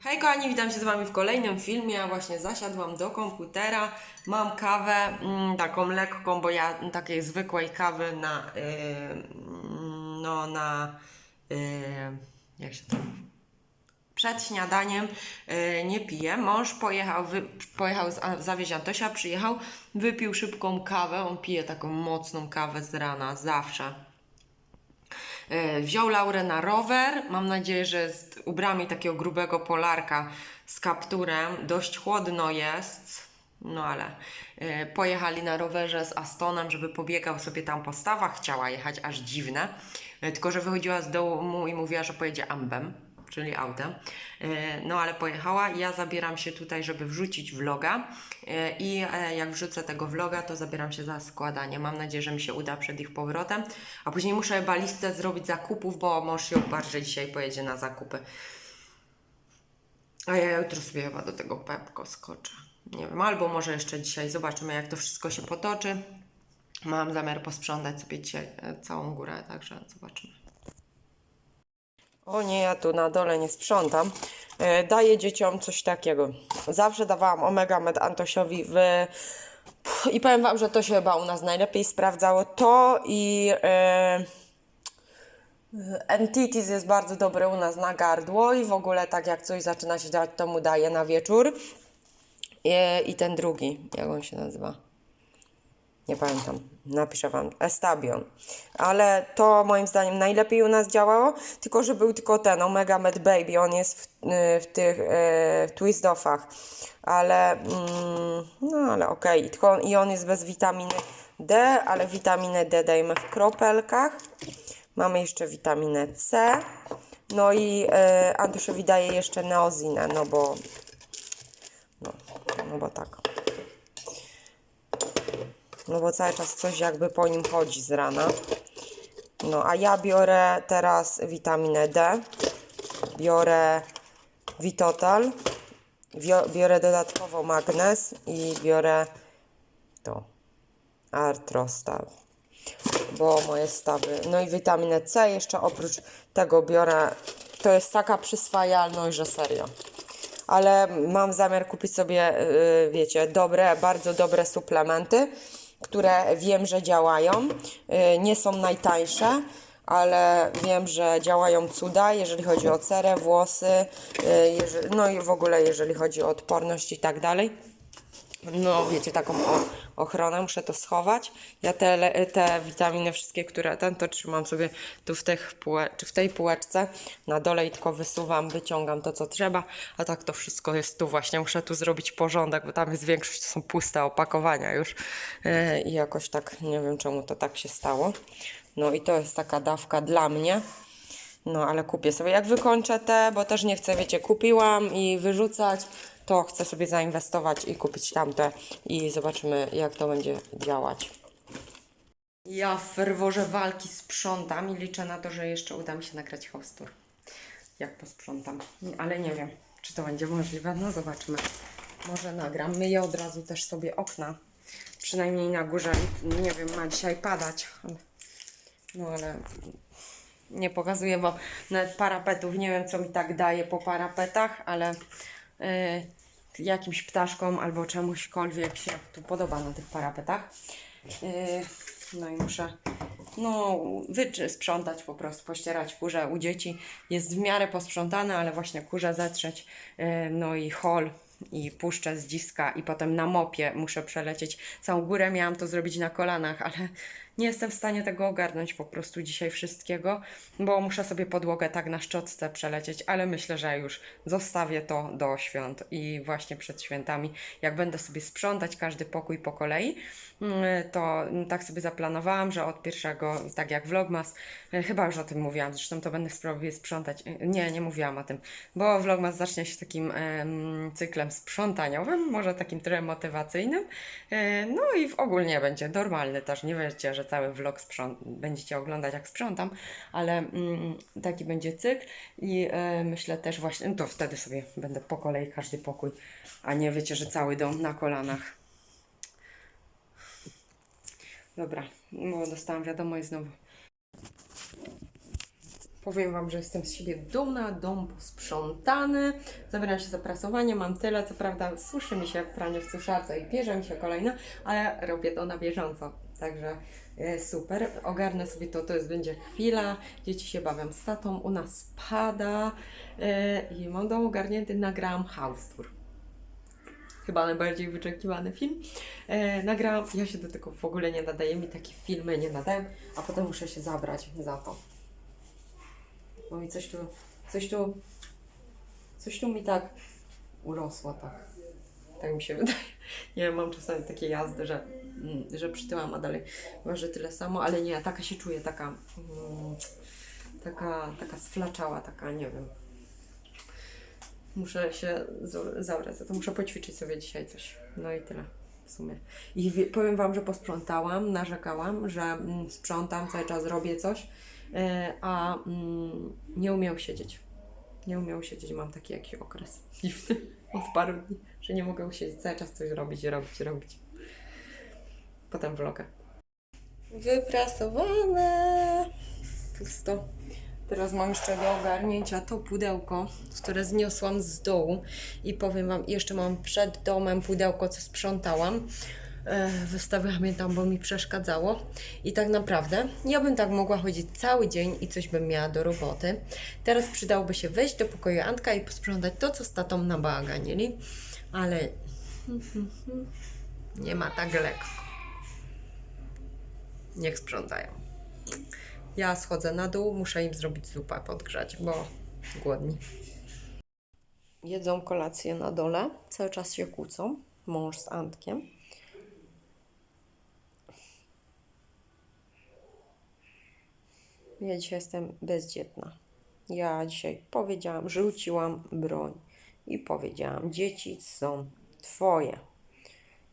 Hej kochani, witam się z Wami w kolejnym filmie. Ja właśnie zasiadłam do komputera. Mam kawę mm, taką lekką, bo ja takiej zwykłej kawy na yy, no na yy, jak się to? Przed śniadaniem yy, nie piję. Mąż pojechał, wy, pojechał z, zawieźć Antosia, przyjechał, wypił szybką kawę. On pije taką mocną kawę z rana, zawsze. E, Wziął Laurę na rower. Mam nadzieję, że z ubrami takiego grubego polarka z kapturem. Dość chłodno jest. No ale e, pojechali na rowerze z Astonem, żeby pobiegał sobie tam po stawach. Chciała jechać, aż dziwne. E, Tylko, że wychodziła z domu i mówiła, że pojedzie ambem, czyli autem. E, No ale pojechała. Ja zabieram się tutaj, żeby wrzucić vloga. E, I e, jak wrzucę tego vloga, to zabieram się za składanie. Mam nadzieję, że mi się uda przed ich powrotem. A później muszę chyba listę zrobić zakupów, bo mąż się że dzisiaj pojedzie na zakupy. A ja jutro sobie chyba do tego Pepko skoczę. Nie wiem, albo może jeszcze dzisiaj zobaczymy, jak to wszystko się potoczy. Mam zamiar posprzątać sobie dzisiaj całą górę, także zobaczymy. O nie, ja tu na dole nie sprzątam. E, daję dzieciom coś takiego. Zawsze dawałam Omega Med Antosiowi w... I powiem Wam, że to się chyba u nas najlepiej sprawdzało. To i... E... Entities jest bardzo dobry u nas na gardło i w ogóle tak jak coś zaczyna się działać, to mu daje na wieczór. I, I ten drugi, jak on się nazywa? Nie pamiętam, napiszę Wam, Estabion. Ale to moim zdaniem najlepiej u nas działało, tylko że był tylko ten Omega Med Baby, on jest w, y, w tych y, w twist-offach. Ale, mm, no ale okej, tylko i on jest bez witaminy D, ale witaminę D dajemy w kropelkach. Mamy jeszcze witaminę C. No i y, Antuszowi daje jeszcze neozinę, no bo no, no bo tak. No bo cały czas coś jakby po nim chodzi z rana. No a ja biorę teraz witaminę D. Biorę Vitotal. Biorę dodatkowo magnez i biorę to artrostaw bo moje stawy. No i witaminę C jeszcze oprócz tego biorę. To jest taka przyswajalność, że serio. Ale mam zamiar kupić sobie, yy, wiecie, dobre, bardzo dobre suplementy, które wiem, że działają. Yy, nie są najtańsze, ale wiem, że działają cuda, jeżeli chodzi o cerę, włosy, jeżeli, no i w ogóle jeżeli chodzi o odporność i tak dalej no wiecie, taką ochronę, muszę to schować. Ja te, te witaminy wszystkie, które ten, to trzymam sobie tu w, tych półe, czy w tej półeczce na dole i tylko wysuwam, wyciągam to, co trzeba, a tak to wszystko jest tu właśnie. Muszę tu zrobić porządek, bo tam jest większość, to są puste opakowania już yy, i jakoś tak, nie wiem czemu to tak się stało. No i to jest taka dawka dla mnie. No, ale kupię sobie. Jak wykończę te, bo też nie chcę, wiecie, kupiłam i wyrzucać, to chcę sobie zainwestować i kupić tamte i zobaczymy, jak to będzie działać. Ja w ferworze walki sprzątam i liczę na to, że jeszcze uda mi się nagrać house tour. Jak posprzątam. Ale nie wiem, czy to będzie możliwe. No zobaczmy. Może nagram. Myję od razu też sobie okna. Przynajmniej na górze. Nie wiem, ma dzisiaj padać. No ale nie pokazuję Wam nawet parapetów. Nie wiem, co mi tak daje po parapetach, ale y, jakimś ptaszkom albo czemuśkolwiek się tu podoba na tych parapetach. Y, no i muszę no, wyczy, sprzątać po prostu, pościerać kurze u dzieci. Jest w miarę posprzątane, ale właśnie kurze zetrzeć. Y, no i hol i puszczę z dziska i potem na mopie muszę przelecieć całą górę. Miałam to zrobić na kolanach, ale nie jestem w stanie tego ogarnąć po prostu dzisiaj wszystkiego, bo muszę sobie podłogę tak na szczotce przelecieć, ale myślę, że już zostawię to do świąt i właśnie przed świętami, jak będę sobie sprzątać każdy pokój po kolei, mm, to tak sobie zaplanowałam, że od pierwszego, tak jak Vlogmas, e, chyba już o tym mówiłam, zresztą to będę spróbować sprzątać. E, Nie, nie mówiłam o tym, bo Vlogmas zacznie się takim em, cyklem sprzątaniowym, może takim trochę motywacyjnym, e, no i w ogólnie będzie normalny też, nie wiecie, że cały vlog sprząt- będziecie oglądać jak sprzątam, ale mm, taki będzie cykl i e, myślę też właśnie, to wtedy sobie będę po kolei każdy pokój, a nie wiecie, że cały dom na kolanach. Dobra, bo dostałam wiadomość znowu. Powiem Wam, że jestem z siebie dumna, dom posprzątany. Zabieram się za prasowanie, mam tyle. Co prawda, suszy mi się pranie w suszarce i bierze mi się kolejne, ale robię to na bieżąco. Także e, super. Ogarnę sobie to, to jest, będzie chwila. Dzieci się bawią z tatą, u nas pada e, i mam dom ogarnięty. Nagrałam house tour chyba najbardziej wyczekiwany film. E, nagrałam, ja się do tego w ogóle nie nadaję, mi takie filmy nie nadają, a potem muszę się zabrać za to. Bo mi coś tu, coś tu, coś tu mi tak urosło, tak. Tak mi się wydaje. Nie wiem, mam czasami takie jazdy, że, mm, że przytyłam, a dalej waży tyle samo, ale nie, taka się czuję, taka, mm, taka, taka sflaczała, taka, nie wiem. Muszę się zabrać za to, muszę poćwiczyć sobie dzisiaj coś. No i tyle w sumie. I wie, powiem Wam, że posprzątałam, narzekałam, że mm, sprzątam, cały czas robię coś, e, a nie umiał siedzieć. Nie umiał siedzieć, mam taki jakiś okres dziwny od paru dni, że nie mogę siedzieć, cały czas coś robić, robić, robić. Potem vlogę. Wyprasowane. Pusto. Teraz mam jeszcze do ogarnięcia to pudełko, które zniosłam z dołu i powiem Wam, jeszcze mam przed domem pudełko, co sprzątałam. E, Wystawiłam je tam, bo mi przeszkadzało. I tak naprawdę ja bym tak mogła chodzić cały dzień i coś bym miała do roboty. Teraz przydałoby się wejść do pokoju Antka i posprzątać to, co z tatą nabaganili, ale nie ma tak lekko. Niech sprzątają. Ja schodzę na dół, muszę im zrobić zupę podgrzać, bo głodni. Jedzą kolację na dole, cały czas się kłócą, mąż z Antkiem. Ja dzisiaj jestem bezdzietna. Ja dzisiaj powiedziałam, rzuciłam broń i powiedziałam, dzieci są twoje.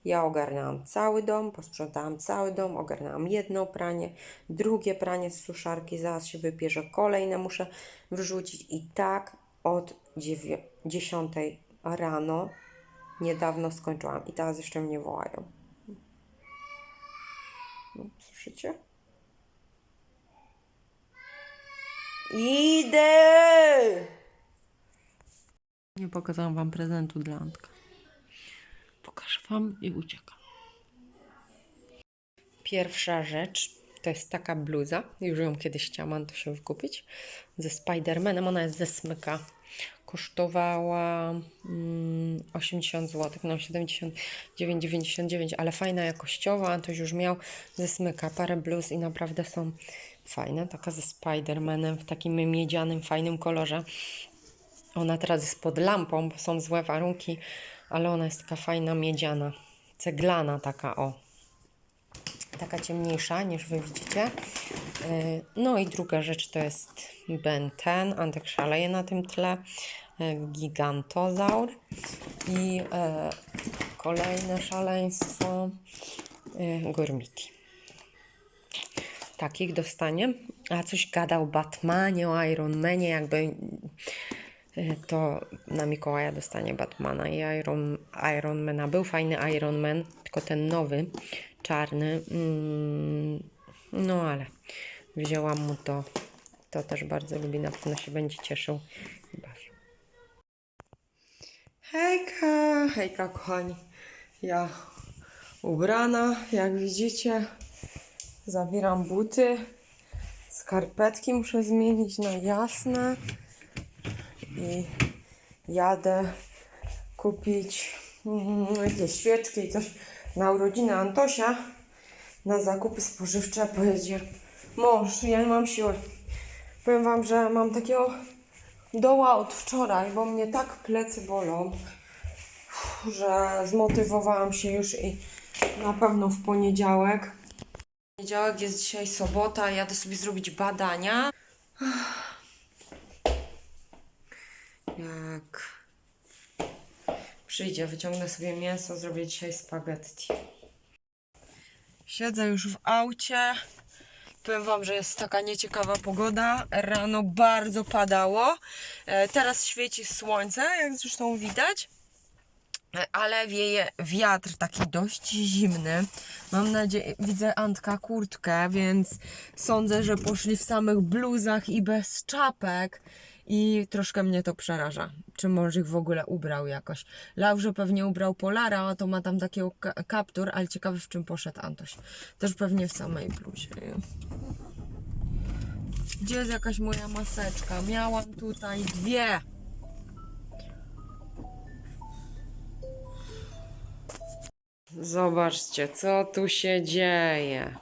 Ja ogarnęłam cały dom, posprzątałam cały dom, ogarnęłam jedno pranie, drugie pranie z suszarki, zaraz się wybierze kolejne, muszę wrzucić i tak od dziewię- 10 rano niedawno skończyłam i teraz jeszcze mnie wołają. No, Słyszycie? Idę! Nie pokazałam Wam prezentu dla Antka. Pokażę Wam i uciekam. Pierwsza rzecz to jest taka bluza. Już ją kiedyś chciałam to się wykupić. Ze Spidermanem. Ona jest ze smyka. Kosztowała mm, 80 zł. No 79,99, ale fajna jakościowa. Antoś już miał ze smyka parę bluz i naprawdę są fajne. Taka ze Spidermanem w takim miedzianym, fajnym kolorze. Ona teraz jest pod lampą, bo są złe warunki, ale ona jest taka fajna, miedziana, ceglana taka, o. Taka ciemniejsza niż wy widzicie. Yy, No i druga rzecz to jest Ben 10. Antek szaleje na tym tle. Yy, Gigantozaur. I yy, kolejne szaleństwo. Gormiti. Takich dostanie. A coś gadał o Batmanie, o Iron Manie, jakby y, to na Mikołaja dostanie Batmana i Iron, Ironmana. Był fajny Iron Man, tylko ten nowy, czarny. Mm, no ale wzięłam mu to. To też bardzo lubi, na pewno się będzie cieszył i bawił. Hejka, hejka kochani. Ja ubrana, jak widzicie. Zabieram buty. Skarpetki muszę zmienić na jasne. I jadę kupić mm, jakieś świeczki i coś na urodziny Antosia. Na zakupy spożywcze pojedzie mąż. Ja nie mam siły. Powiem Wam, że mam takiego doła od wczoraj, bo mnie tak plecy bolą, że zmotywowałam się już i na pewno w poniedziałek Poniedziałek jest dzisiaj sobota, jadę sobie zrobić badania. Jak przyjdzie, wyciągnę sobie mięso, zrobię dzisiaj spaghetti. Siedzę już w aucie. Powiem Wam, że jest taka nieciekawa pogoda. Rano bardzo padało. E, teraz świeci słońce, jak zresztą widać. Ale wieje wiatr taki dość zimny. Mam nadzieję, widzę Antka kurtkę, więc sądzę, że poszli w samych bluzach i bez czapek. I troszkę mnie to przeraża. Czy może ich w ogóle ubrał jakoś? Laurze pewnie ubrał Polara, a to ma tam ka- kaptur, ale ciekawy w czym poszedł Antoś. Też pewnie w samej bluzie. Gdzie jest jakaś moja maseczka? Miałam tutaj dwie. Zobaczcie, co tu się dzieje.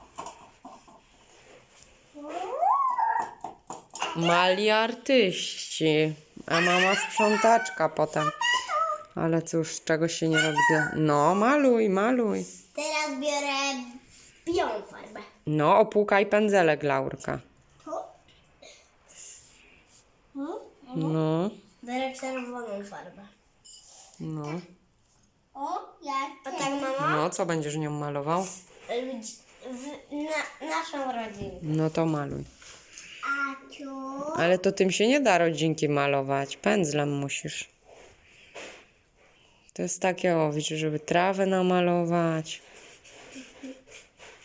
Mali artyści, a mama sprzątaczka potem. Ale cóż, czego się nie robi? No, maluj, maluj. Teraz biorę białą farbę. No, opłukaj pędzelek, Laurka. No, Biorę czerwoną farbę. no. O, ja A tak, mama? No, co będziesz nią malował? W, na, naszą rodzinę. No to maluj. A tu? Ale to tym się nie da rodzinki malować. Pędzlem musisz. To jest takie, o, widzisz, żeby trawę namalować.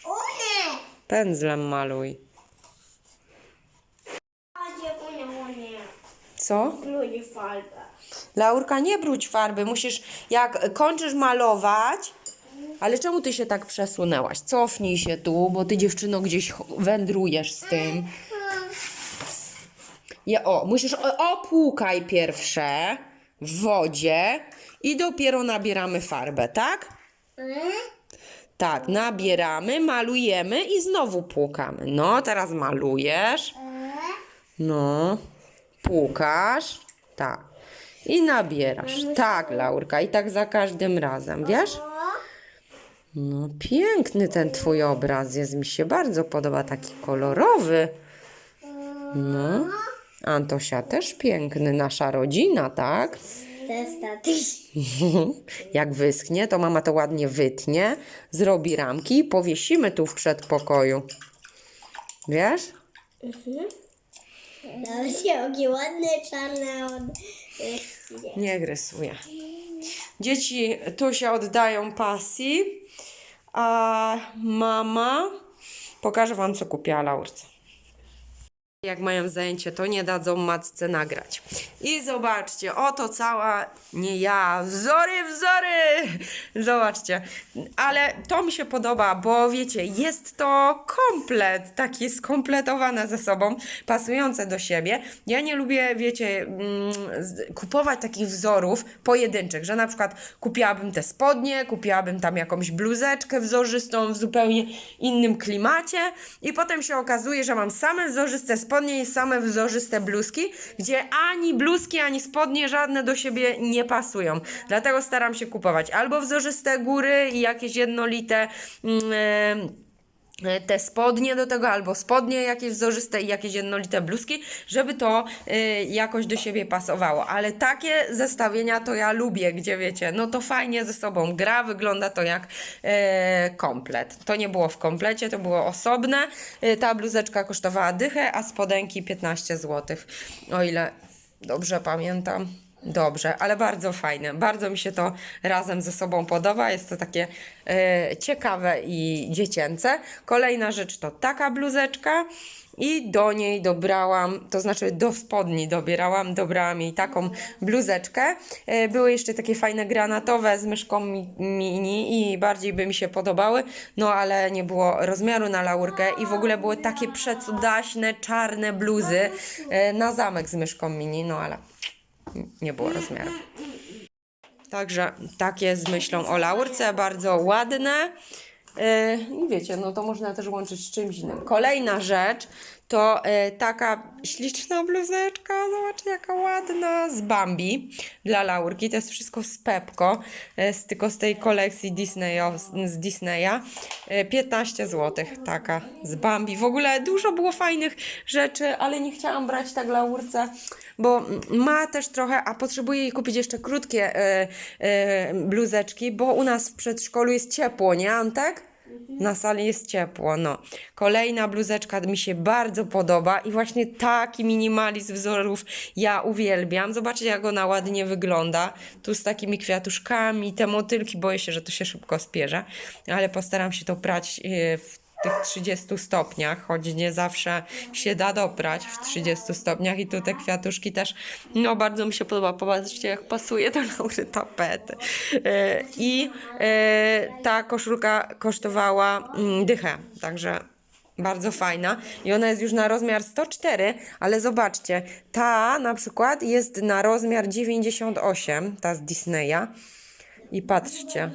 O nie! Pędzlem maluj. Co? Ludzie farbę. Laurka, nie brudź farby. Musisz, jak kończysz malować. Ale czemu ty się tak przesunęłaś? Cofnij się tu, bo ty dziewczyno gdzieś wędrujesz z tym. Ja, o, musisz opłukaj pierwsze w wodzie i dopiero nabieramy farbę, tak? Tak, nabieramy, malujemy i znowu płukamy. No, teraz malujesz. No, płukasz. Tak. I nabierasz. Tak, Laurka, i tak za każdym razem, wiesz? No, piękny ten twój obraz jest. Mi się bardzo podoba, taki kolorowy. No. Antosia też piękny, nasza rodzina, tak? To jest tatuś. Jak wyschnie, to mama to ładnie wytnie, zrobi ramki i powiesimy tu w przedpokoju. Wiesz? Nawet jakie ładne, czarne od... Niech rysuje. Dzieci tu się oddają pasji, a mama pokaże wam, co kupiła Laurce. Jak mają zajęcie, to nie dadzą matce nagrać. I zobaczcie, oto cała, nie ja, wzory, wzory! Zobaczcie, ale to mi się podoba, bo wiecie, jest to komplet, takie skompletowane ze sobą, pasujące do siebie. Ja nie lubię, wiecie, mm, kupować takich wzorów pojedynczych, że na przykład kupiłabym te spodnie, kupiłabym tam jakąś bluzeczkę wzorzystą w zupełnie innym klimacie i potem się okazuje, że mam same wzorzyste spodnie i same wzorzyste bluzki, gdzie ani bluzki, ani spodnie żadne do siebie nie pasują. Dlatego staram się kupować albo wzorzyste góry i jakieś jednolite e, te spodnie do tego, albo spodnie jakieś wzorzyste i jakieś jednolite bluzki, żeby to y, jakoś do siebie pasowało. Ale takie zestawienia to ja lubię, gdzie wiecie, no to fajnie ze sobą gra, wygląda to jak e, komplet. To nie było w komplecie, to było osobne. Ta bluzeczka kosztowała dychę, a spodenki 15 zł. O ile dobrze pamiętam. Dobrze, ale bardzo fajne. Bardzo mi się to razem ze sobą podoba. Jest to takie e, ciekawe i dziecięce. Kolejna rzecz to taka bluzeczka. I do niej dobrałam, to znaczy do spodni dobierałam, dobrałam jej taką bluzeczkę. E, Były jeszcze takie fajne granatowe z myszką mi- mini i bardziej by mi się podobały, no ale nie było rozmiaru na laurkę i w ogóle były takie przecudaśne, czarne bluzy e, na zamek z myszką mini, no ale nie było rozmiaru. Także takie z myślą o laurce, bardzo ładne. Yy, I wiecie, no to można też łączyć z czymś innym. Kolejna rzecz to yy, taka śliczna bluzeczka, zobaczcie jaka ładna, z Bambi dla laurki. To jest wszystko z Pepko, yy, z, tylko z tej kolekcji Disneyo, z Disneya. Yy, 15 zł taka z Bambi. W ogóle dużo było fajnych rzeczy, ale nie chciałam brać tak laurce, bo ma też trochę, a potrzebuję jej kupić jeszcze krótkie bluzeczki, bo u nas w przedszkolu jest ciepło, nie Antek? Na sali jest ciepło, no. Kolejna bluzeczka mi się bardzo podoba i właśnie taki minimalizm wzorów ja uwielbiam. Zobaczcie, jak ona ładnie wygląda. Tu z takimi kwiatuszkami, te motylki, boję się, że to się szybko spierze, ale postaram się to prać e, w tych 30 stopniach, choć nie zawsze się da doprać w 30 stopniach. I tu te kwiatuszki też, no bardzo mi się podoba, popatrzcie jak pasuje do Laury tapety. E, I e, ta koszulka kosztowała mm, dychę, także bardzo fajna. I ona jest już na rozmiar 104, ale zobaczcie, ta na przykład jest na rozmiar 98, ta z Disneya. I patrzcie,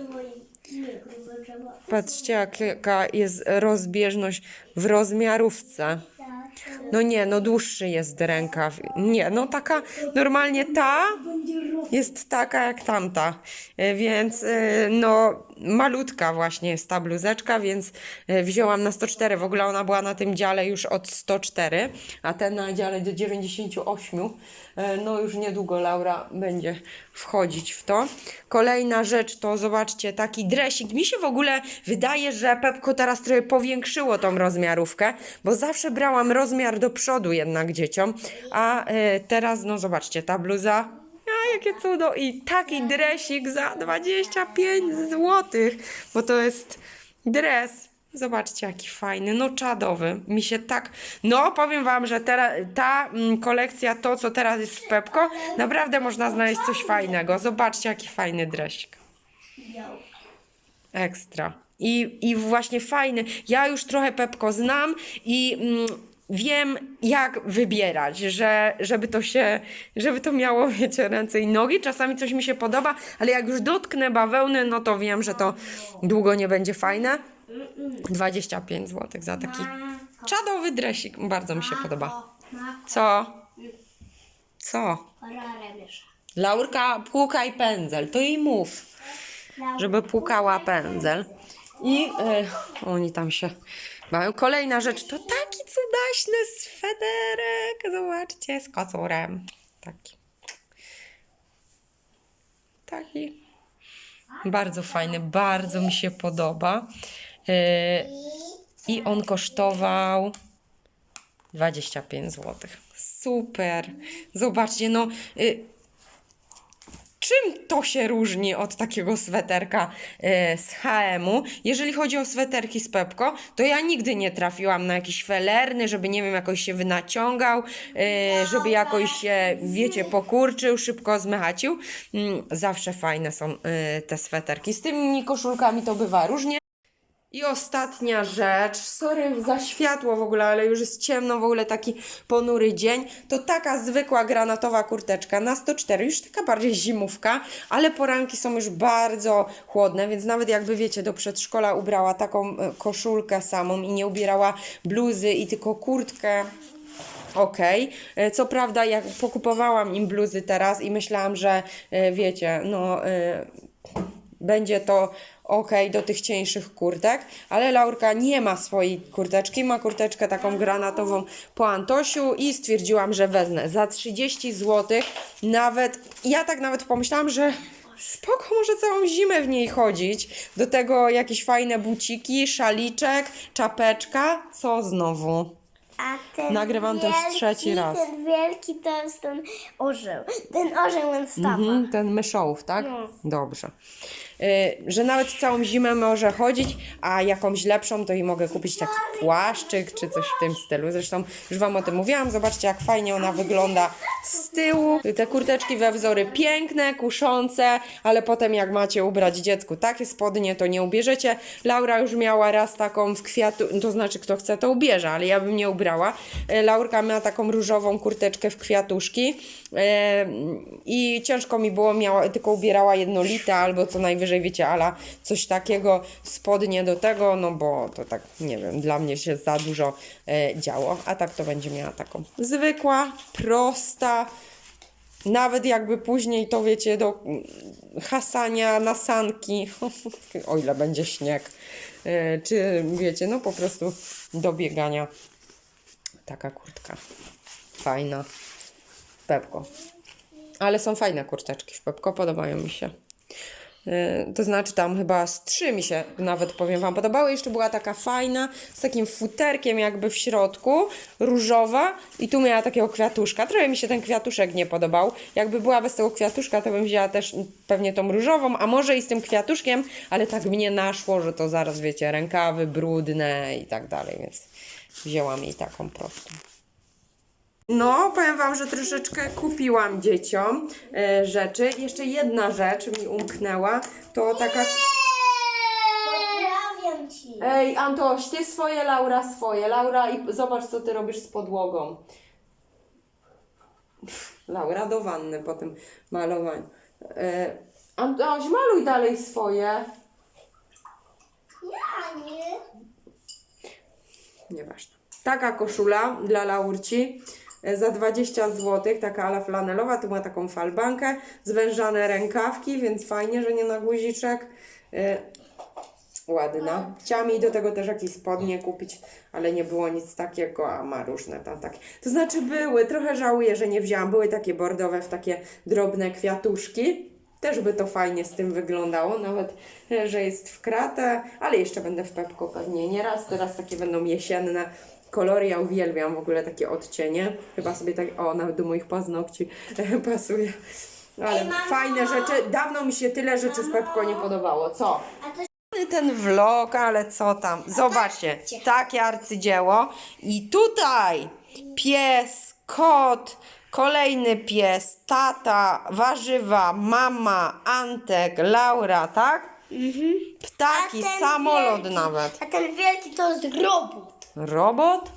patrzcie jak- jaka jest rozbieżność w rozmiarówce. No nie, no dłuższy jest rękaw. Nie, no taka normalnie ta jest taka jak tamta. E, Więc e, no malutka właśnie jest ta bluzeczka, więc e, wzięłam na 104. W ogóle ona była na tym dziale już od 104, a ten na dziale do 98. E, No już niedługo Laura będzie wchodzić w to. Kolejna rzecz to zobaczcie taki dresik. Mi się w ogóle wydaje, że Pepko teraz trochę powiększyło tą rozmiarówkę, bo zawsze brałam rozmiar do przodu jednak dzieciom, a e, teraz no zobaczcie, ta bluza a jakie cudo! I taki dresik za 25 zł, bo to jest dres. Zobaczcie, jaki fajny, no czadowy. Mi się tak. No, powiem Wam, że teraz ta mm, kolekcja, to co teraz jest w Pepko, naprawdę można znaleźć coś fajnego. Zobaczcie, jaki fajny dresik. Ekstra. I, I właśnie fajny. Ja już trochę Pepko znam i mm, wiem, jak wybierać, że, żeby to się, żeby to miało, wiecie, ręce i nogi. Czasami coś mi się podoba, ale jak już dotknę bawełny, no to wiem, że to długo nie będzie fajne. 25 zł za taki czadowy dresik. Bardzo mi się podoba. Co? Co? Laurka, płukaj pędzel. To jej mów żeby płukała pędzel. I e, oni tam się bawią. Kolejna rzecz to taki cudaśny swederek. Zobaczcie, z kocurem. Taki. Taki. Bardzo fajny, bardzo mi się podoba. E, I on kosztował 25 zł. Super. Zobaczcie, no. y, Czym to się różni od takiego sweterka e, z HM-u? Jeżeli chodzi o sweterki z Pepko, to ja nigdy nie trafiłam na jakiś felerny, żeby nie wiem, jakoś się wynaciągał, żeby jakoś się, wiecie, pokurczył, szybko zmechacił. Mm, Zawsze fajne są te sweterki. Z tymi koszulkami to bywa różnie. I ostatnia rzecz, sorry za światło w ogóle, ale już jest ciemno, w ogóle taki ponury dzień, to taka zwykła granatowa kurteczka na 104, już taka bardziej zimówka, ale poranki są już bardzo chłodne, więc nawet jakby wiecie, do przedszkola ubrała taką e, koszulkę samą i nie ubierała bluzy i tylko kurtkę, Okej. E, Co prawda, jak pokupowałam im bluzy teraz i myślałam, że e, wiecie, no e, będzie to ok do tych cieńszych kurtek, ale Laurka nie ma swojej kurteczki, ma kurteczkę taką granatową po Antosiu i stwierdziłam, że wezmę za 30 zł. Nawet, ja tak nawet pomyślałam, że spoko, może całą zimę w niej chodzić. Do tego jakieś fajne buciki, szaliczek, czapeczka. Co znowu? A ten Nagrywam to już wielki, trzeci raz. Ten wielki to jest ten orzeł. Ten orzeł Wenstafa. Mhm, ten myszołów, tak? No. Dobrze. Y, że nawet całą zimę może chodzić, a jakąś lepszą to i mogę kupić taki płaszczyk czy coś w tym stylu. Zresztą już Wam o tym mówiłam. Zobaczcie, jak fajnie ona wygląda z tyłu. Te kurteczki we wzory piękne, kuszące, ale potem jak macie ubrać dziecku takie spodnie, to nie ubierzecie. Laura już miała raz taką w kwiatu, to znaczy kto chce to ubierze, ale ja bym nie ubrała. Y, Laurka miała taką różową kurteczkę w kwiatuszki y, i ciężko mi było, miała, tylko ubierała jednolite albo co najwyżej, wiecie, ala coś takiego, spodnie do tego, no bo to tak, nie wiem, dla mnie się za dużo e, działo, a tak to będzie miała taką zwykła, prosta, nawet jakby później to wiecie, do mm, hasania na sanki, o ile będzie śnieg, e, czy wiecie, no po prostu do biegania. Taka kurtka. Fajna. Pepko. Ale są fajne kurteczki w Pepko, podobają mi się. Yy, To znaczy tam chyba z trzy mi się nawet powiem Wam podobały. Jeszcze była taka fajna, z takim futerkiem jakby w środku, różowa i tu miała takiego kwiatuszka. Trochę mi się ten kwiatuszek nie podobał. Jakby była bez tego kwiatuszka, to bym wzięła też pewnie tą różową, a może i z tym kwiatuszkiem, ale tak mnie naszło, że to zaraz wiecie, rękawy brudne i tak dalej, więc wzięłam jej taką prostą. No, powiem Wam, że troszeczkę kupiłam dzieciom e, rzeczy. Jeszcze jedna rzecz mi umknęła, to taka... Poprawiam ci. Ej, Antoś, Ty swoje, Laura swoje. Laura, i zobacz, co Ty robisz z podłogą. Laura do wanny po tym malowaniu. E, Antoś, maluj dalej swoje. Ja nie. Nieważne. Taka koszula dla Laurci za 20 zł, taka ala flanelowa, tu ma taką falbankę, zwężane rękawki, więc fajnie, że nie na guziczek. E, Ładna. Chciałam jej do tego też jakieś spodnie kupić, ale nie było nic takiego, a ma różne tam takie. To znaczy były, trochę żałuję, że nie wzięłam. Były takie bordowe w takie drobne kwiatuszki. Też by to fajnie z tym wyglądało, nawet e, że jest w kratę, ale jeszcze będę w Pepko pewnie nieraz. Teraz takie będą jesienne kolory. Ja uwielbiam w ogóle takie odcienie. Chyba sobie tak, o, nawet do moich paznokci pasuje. Ale Ej, mamo! fajne rzeczy. Dawno mi się tyle rzeczy z Pepko nie podobało. Co? A to ten vlog, ale co tam? Zobaczcie, takie arcydzieło. I tutaj pies, kot, kolejny pies, tata, warzywa, mama, Antek, Laura, tak? Ptaki, A ten samolot wielki- nawet. A ten wielki to jest robot. Robot?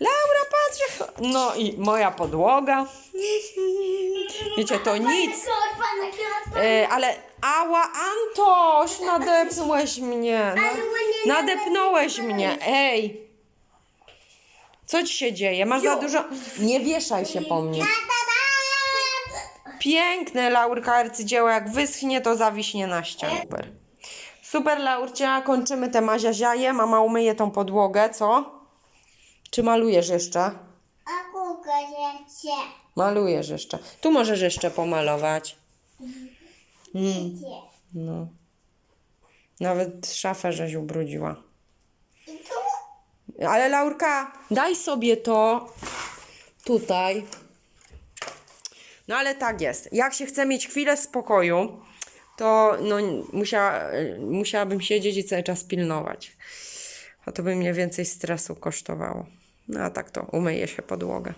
Laura, patrz! No i moja podłoga. Wiecie, to nic. E, ale ała, Antoś, nadepnąłeś mnie. Na, nadepnąłeś mnie, ej. Co ci się dzieje? Masz za dużo... Nie wieszaj się po mnie. Piękne Laurka arcydzieło, jak wyschnie, to zawiśnie na ścianie. Super. Super, Laurcia, kończymy te maziaziaje. Mama umyje tą podłogę, co? Czy malujesz jeszcze? A kuka się. Malujesz jeszcze. Tu możesz jeszcze pomalować. Mm. No. Nawet szafę żeś ubrudziła. Ale Laurka, daj sobie to tutaj. No ale tak jest. Jak się chce mieć chwilę spokoju, to no, musiała, musiałabym siedzieć i cały czas pilnować. A to by mnie więcej stresu kosztowało. No a tak to umyje się podłogę.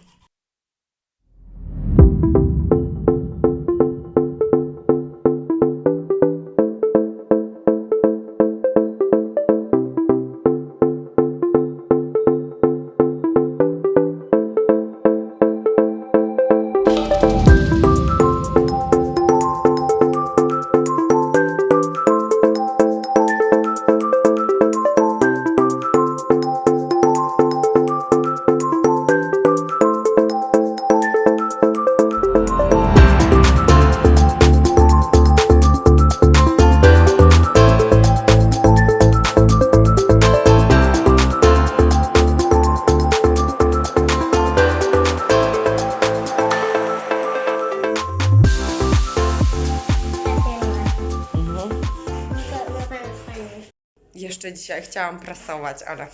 Dzisiaj chciałam prasować, ale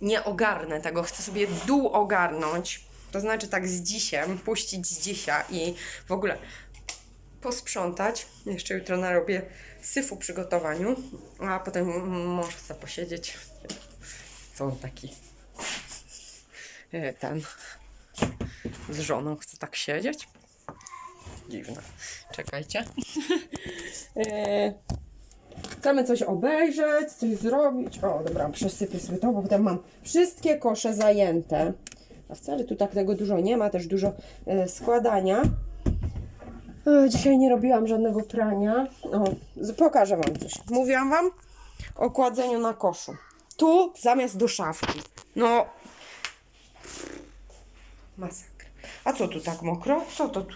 nie ogarnę tego. Chcę sobie dół ogarnąć. To znaczy tak z dzisiem, puścić z dzisiaj i w ogóle posprzątać. Jeszcze jutro narobię syfu przygotowaniu, a potem może chcę posiedzieć. Co on taki? e, Ten z żoną chce tak siedzieć. Dziwne. Czekajcie. Chcemy coś obejrzeć, coś zrobić. O, dobra, przesypię sobie to, bo potem mam wszystkie kosze zajęte. A wcale tu tak tego dużo nie ma, też dużo e, składania. E, dzisiaj nie robiłam żadnego prania. O, pokażę Wam coś. Mówiłam Wam o kładzeniu na koszu. Tu zamiast do szafki. No. Masakra. A co tu tak mokro? Co to tu?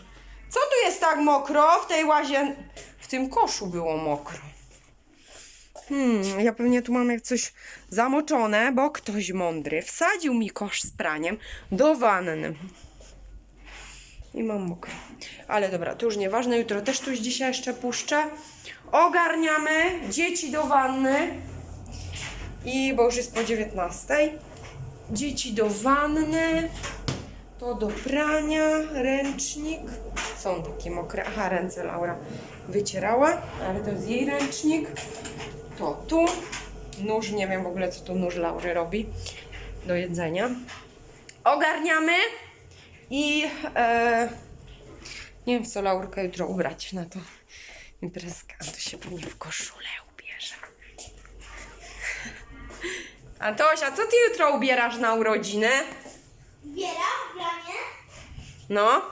Co tu jest tak mokro? W tej łazien... W tym koszu było mokro. Hmm, ja pewnie tu mam jak coś zamoczone, bo ktoś mądry wsadził mi kosz z praniem do wanny. I mam mokro. Ale dobra, to już nieważne. Jutro też tuś dzisiaj jeszcze puszczę. Ogarniamy dzieci do wanny. I bo już jest po 19. Dzieci do wanny. To do prania, ręcznik. Są takie mokre. Aha, ręce Laura wycierała, ale to jest jej ręcznik. To tu. Nóż, nie wiem w ogóle co tu nóż Laury robi do jedzenia. Ogarniamy i e, nie wiem w co Laurkę jutro ubrać na to imprezkę. A to się pewnie w koszulę ubierze. Antosia, co ty jutro ubierasz na urodziny? Biera dla mnie? No?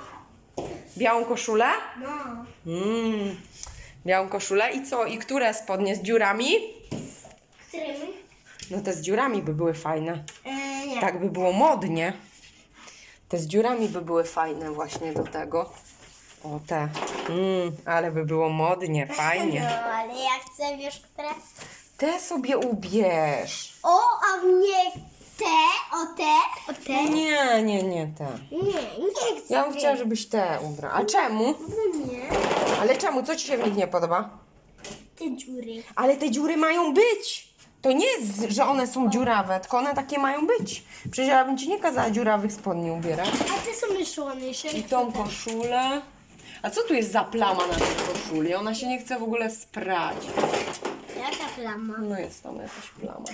Białą koszulę? No. Mm, białą koszulę i co? I które spodnie z dziurami? Którym? No te z dziurami by były fajne. E, nie. Tak by było modnie. Te z dziurami by były fajne właśnie do tego. O te. Mm, ale by było modnie, fajnie. No, ale ja chcę, wiesz, które? Te sobie ubierz. O, a mnie te, o te, o te. Nie, nie, nie te. Nie, nie chcę. Ja bym chciała, żebyś te ubrała. A czemu? No nie. Ale czemu? Co ci się w nich nie podoba? Te dziury. Ale te dziury mają być. To nie jest, że one są dziurawe, tylko one takie mają być. Przecież ja bym ci nie kazała dziurawych spodni ubierać. A te są jeszcze ładniejsze. I tą koszulę. A co tu jest za plama na tej koszuli? Ona się nie chce w ogóle sprać. Jaka plama? No jest tam jakaś plama.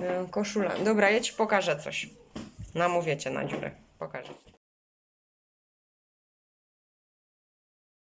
E, Koszula. Dobra, ja ci pokażę coś. Namówię cię na dziurę. Pokażę.